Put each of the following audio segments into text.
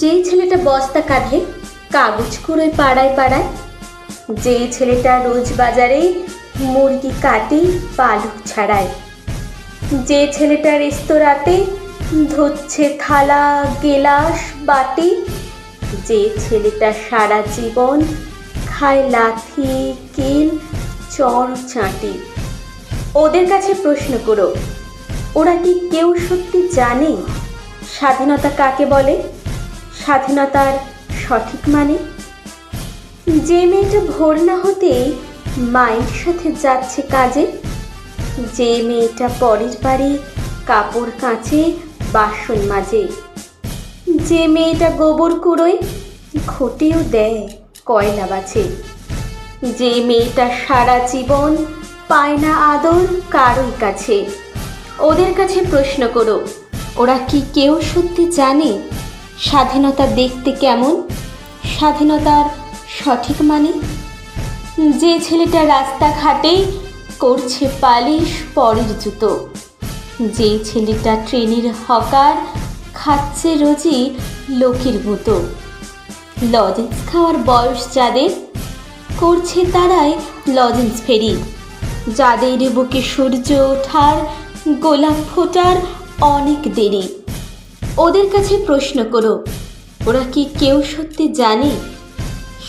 যেই ছেলেটা বস্তা কাঁধে কাগজ কুড়োয় পাড়ায় পাড়ায়, যেই ছেলেটা রোজ বাজারে মুরগি কাটে, পালক ছাড়ায়, যে ছেলেটা রেস্তোরাঁতে ধুচ্ছে থালা, গেলাস, বাটি, যে ছেলেটা সারা জীবন খায় লাথি, কিল, চর, চাঁটি। ওদের কাছে প্রশ্ন করো, ওরা কি কেউ সত্যি জানে স্বাধীনতা কাকে বলে? স্বাধীনতার সঠিক মানে? যে মেয়েটা ভোর না হতেই মায়ের সাথে যাচ্ছে কাজে, যে মেয়েটা পরের বাড়ি কাপড় কাচে বাসন মাজে, যে মেয়েটা গোবর কুড়োয় ঘটেও দেয় কয়লা বাছে, যে মেয়েটা সারা জীবন পায় না আদর কারোর কাছে। ওদের কাছে প্রশ্ন করো, ওরা কি কেউ সত্যি জানে? স্বাধীনতা দেখতে কেমন? স্বাধীনতার সঠিক মানে? যে ছেলেটা রাস্তাঘাটে করছে পালিশ পরের জুতো। যে ছেলেটা ট্রেনের হকার খাচ্ছে রোজই লোকের মতো। লজেন্স খাওয়ার বয়স যাদের, করছে তারাই লজেন্স ফেরি। যাদের বুকে সূর্য ওঠার, গোলাপ ফোটার অনেক দেরি। ওদের কাছে প্রশ্ন করো। ওরা কি কেউ সত্যি জানে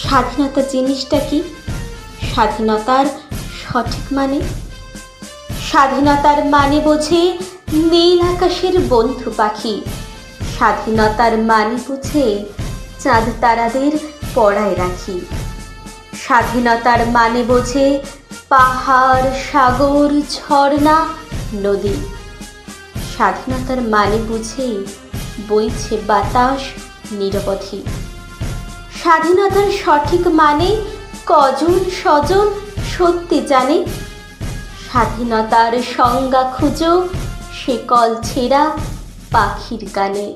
স্বাধীনতা জিনিসটা কি? স্বাধীনতার সঠিক মানে? স্বাধীনতার মানে বোঝে নীল আকাশের বন্ধু পাখি। স্বাধীনতার মানে বুঝে চাঁদ তারাদের পড়ায় রাখি। স্বাধীনতার মানে বোঝে পাহাড়, সাগর, ঝর্ণা, নদী। স্বাধীনতার মানে বুঝেই বইছে বাতাস নিরবধি। স্বাধীনতার সঠিক মানে কজন স্বজন সত্যি জানে। স্বাধীনতার সংজ্ঞা খুঁজো সে কল ছেঁড়া পাখির গানে